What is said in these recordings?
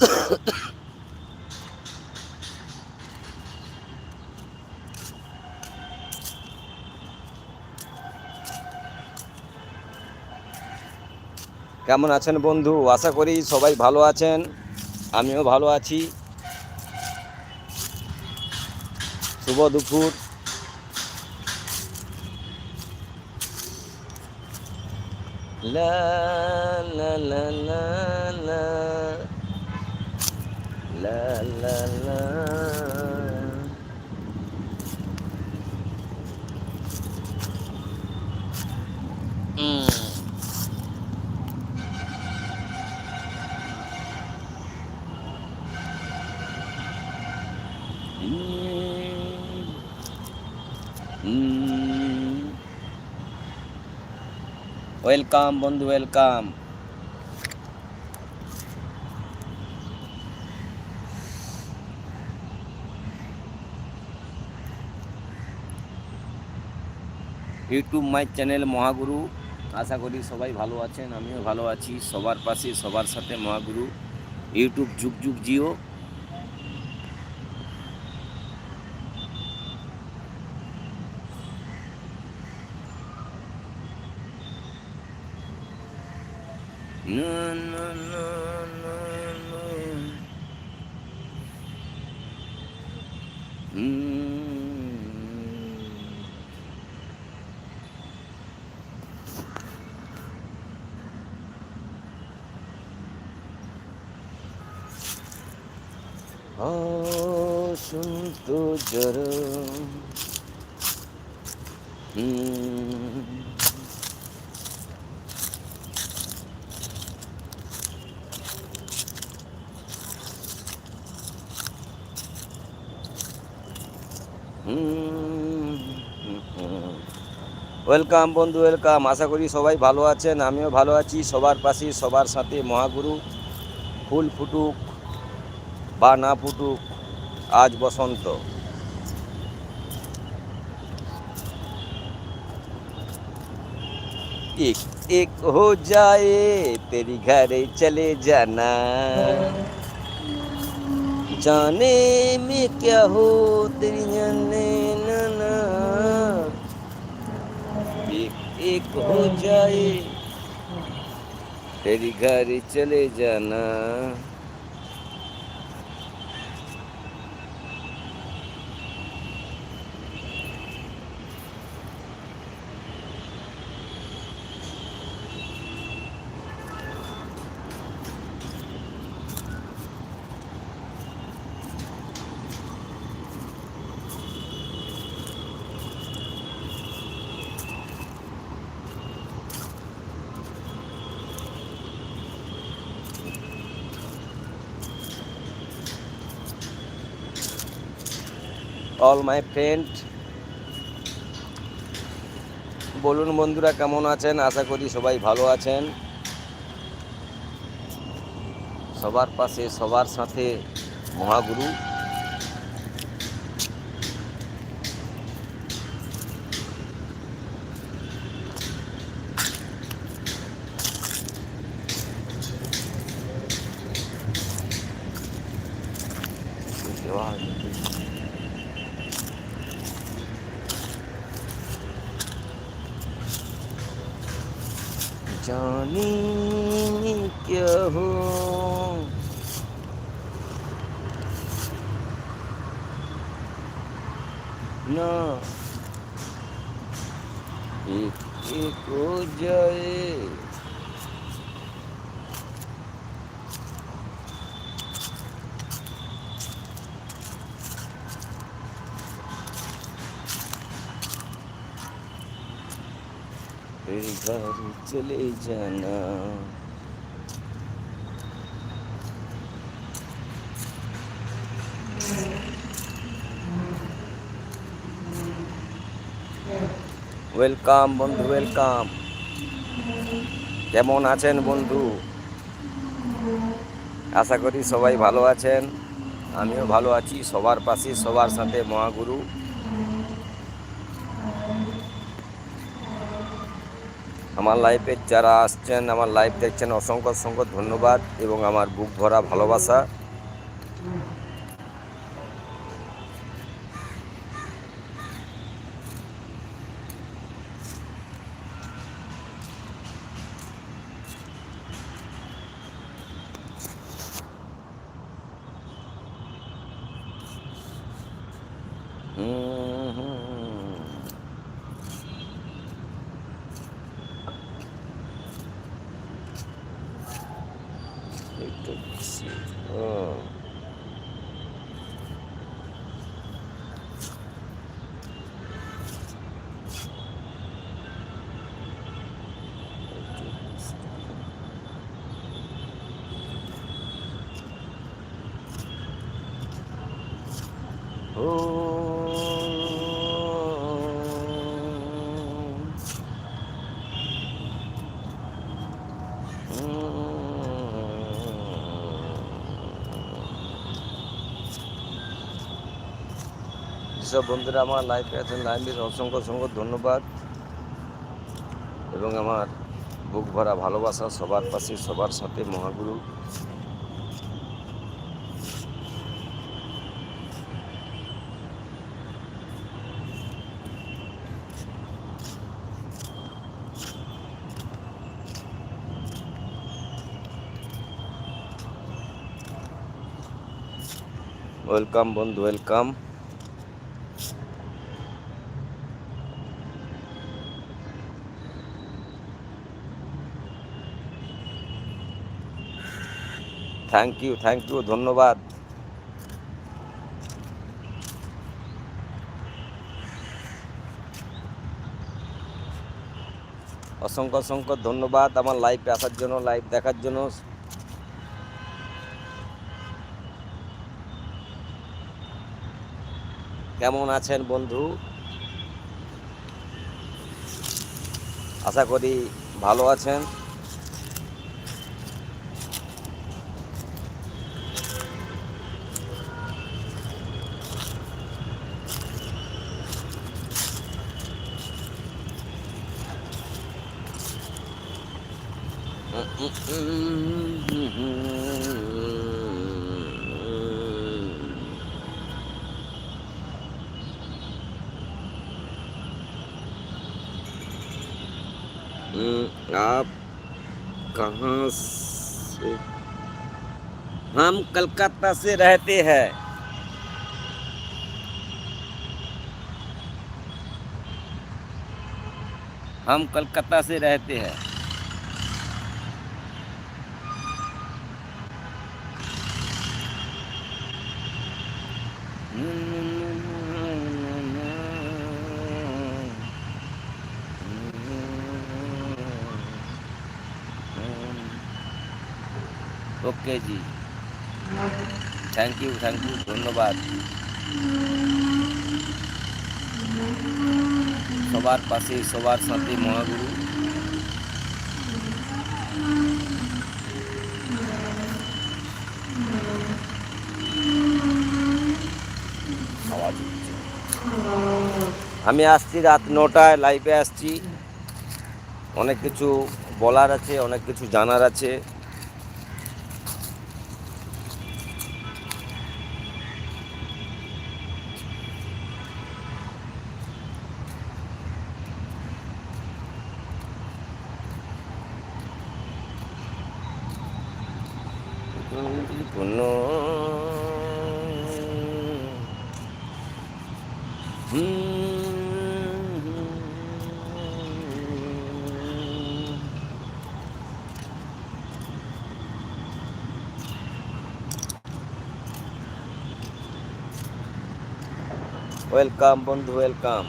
কেমন আছেন বন্ধু? আশা করি সবাই ভালো আছেন। আমিও ভালো আছি। শুভ দুপুর। লা la la ওয়েলকাম বন্ধু welcome YouTube my channel Mahaguru আশা করি সবাই ভালো আছেন, আমিও ভালো আছি। সবার পাশে, সবার সাথে মহাগুরু ইউটিউব যুগ যুগ, জিও। না না না। শুনতো জর ওয়েলকাম বন্ধু ওয়েলকাম আশা করি সবাই ভালো আছেন আমিও ভালো আছি সবার পাশে সবার সাথে মহাগুরু ফুল ফুটুক বা না ফুটুক আজ বসন্ত एक एक हो जाए तेरी घरे चले जाना जाने में क्या हो तेरी जाने ना ना एक एक हो जाए तेरी घरे चले जाना অল মাই ফ্রেন্ড বলুন বন্ধুরা, কেমন আছেন? আশা করি সবাই ভালো আছেন। সবার পাশে, সবার সাথে মহাগুরু। જાની કહો ના. ওয়েলকাম বন্ধু ওয়েলকাম কেমন আছেন বন্ধু? আশা করি সবাই ভালো আছেন। আমিও ভালো আছি, সবার পাশে, সবার সাথে মহাগুরু। আমার লাইফে যারা আসছেন, আমার লাইফ দেখছেন, অসংখ্য অসংখ্য ধন্যবাদ এবং আমার বুক ভরা ভালোবাসা। যেসব বন্ধুরা আমার লাইফে আছেন লাইফের অসংখ্য অসংখ্য ধন্যবাদ। এবং আমার বুক ভরা ভালোবাসা সবার পাশে, সবার সাথে মহাগুরু। ওয়েলকাম বন্ধু, welcome. Thank you thank you ধন্যবাদ। অসংখ্য অসংখ্য ধন্যবাদ আমার লাইভে আসার জন্য লাইভ দেখার জন্য। কেমন আছেন বন্ধু? আশা করি ভালো আছেন। आप कहाँ से? हम कलकत्ता से रहते हैं। हम कलकत्ता से रहते हैं। Okay ji. Thank you thank you ধন্যবাদ। সবার পাশে, সবার সাথে, মহাগুরু। আমি আসছি রাত নটায় লাইভে আসছি। অনেক কিছু বলার আছে, অনেক কিছু জানার আছে। কোনো ওয়েলকাম বন্ধু ওয়েলকাম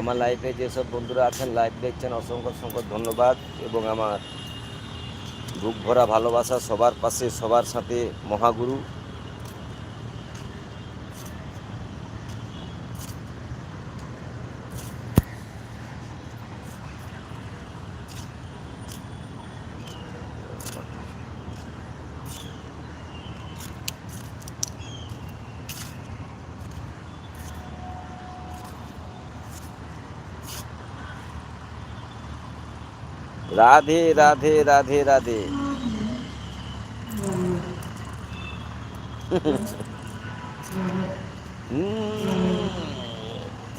আমার লাইফে যেসব বন্ধুরা আছেন লাইভ দেখছেন, অসংখ্য অসংখ্য ধন্যবাদ এবং আমার বুক ভরা ভালোবাসা সবার পাশে, সবার সাথে মহাগুরু। রাধে রাধে রাধে রাধে।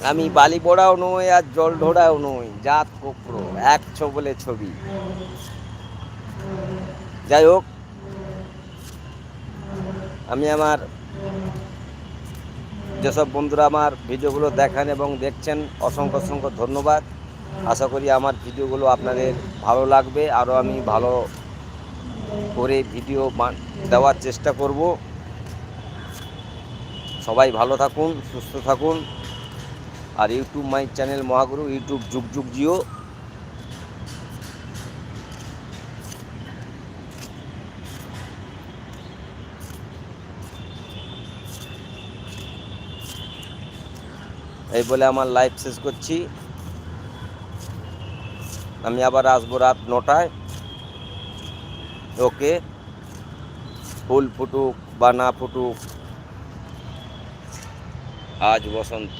আমি বালি পড়াও নই আর জল ঢোড়াও নই, জাত কোপড়ো এক বলে ছবি। যাই হোক, আমি আমার যেসব বন্ধুরা আমার ভিডিওগুলো দেখেন এবং দেখছেন, অসংখ্য অসংখ্য ধন্যবাদ। আশা করি আমার ভিডিওগুলো আপনাদের ভালো লাগবে। আরও আমি ভালো করে ভিডিও দেওয়ার চেষ্টা করব। সবাই ভালো থাকুন, সুস্থ থাকুন। আর YouTube my channel Mahaguru, YouTube যুগ যুগ জিও। এই বলে আমার লাইভ শেষ করছি। আমি আবার আসব রাত নটায়। ওকে। ফুল ফুটুক বা না ফুটুক। আজ বসন্ত।